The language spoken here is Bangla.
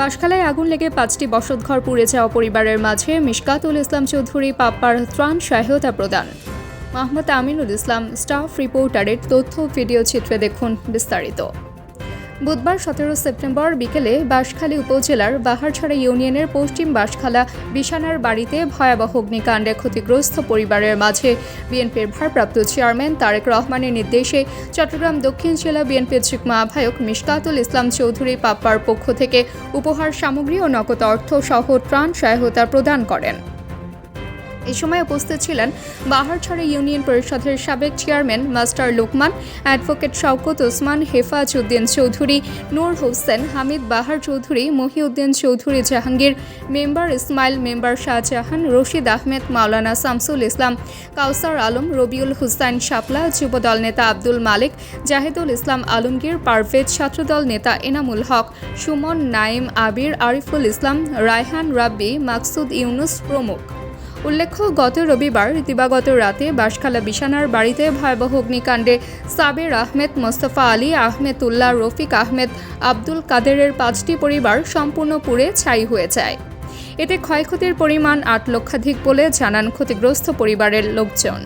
বাঁশখালায় আগুন লেগে পাঁচটি বসতঘর পুড়ে যাওয়া পরিবারের মাঝে মিশকাতুল ইসলাম চৌধুরী, পাপ্পার ত্রাণ সহায়তা প্রদান। মাহমুদ আমিনুল ইসলাম, স্টাফ রিপোর্টারের তথ্য ভিডিও চিত্রে দেখুন বিস্তারিত। বুধবার সতেরো সেপ্টেম্বর বিকেলে বাঁশখালী উপজেলার বাহারছড়া ইউনিয়নের পশ্চিম বাঁশখালা বিছানার বাড়িতে ভয়াবহ অগ্নিকাণ্ডে ক্ষতিগ্রস্ত পরিবারের মাঝে বিএনপির ভারপ্রাপ্ত চেয়ারম্যান তারেক রহমানের নির্দেশে চট্টগ্রাম দক্ষিণ জেলা বিএনপির যুগ্ম আহ্বায়ক মিশকাতুল ইসলাম চৌধুরী পাপ্পার পক্ষ থেকে উপহার সামগ্রী ও নগদ অর্থ সহ ত্রাণ সহায়তা প্রদান করেন। এ সময় উপস্থিত ছিলেন বাহারছড়া ইউনিয়ন পরিষদের সাবেক chairman master Lokman, advocate Shawkat Osman, Hefaz Uddin Chowdhury, Noor Hossain, Hamid Bahar Chowdhury, Mohiuddin Chowdhury Jahangir, member Ismail, member Shahjahan, Rashid Ahmed, Maulana Shamsul Islam, Kawsar Alam, Rabiul Hussain Shapla, Jubodal নেতা আব্দুল মালিক, জাহিদুল ইসলাম আলমগীর, পারভেজ ছাত্রদল নেতা এনামুল হক, সুমন নাইম আবির, আরিফুল ইসলাম, রায়হান রাব্বি, মাকসুদ ইউনুস প্রমুখ। উল্লেখ্য, গত রবিবার, দিবাগত রাতে বাঁশখালা বিশানার বাড়িতে ভয়াবহ অগ্নিকাণ্ডে সাবের আহমেদ মোস্তফা আলী আহমেদ উল্লাহ রফিক আহমেদ, আব্দুল কাদেরের পাঁচটি পরিবার সম্পূর্ণ পুড়ে ছাই হয়ে যায়। এতে ক্ষয়ক্ষতির পরিমাণ আট লক্ষাধিক বলে জানান ক্ষতিগ্রস্ত পরিবারের লোকজন।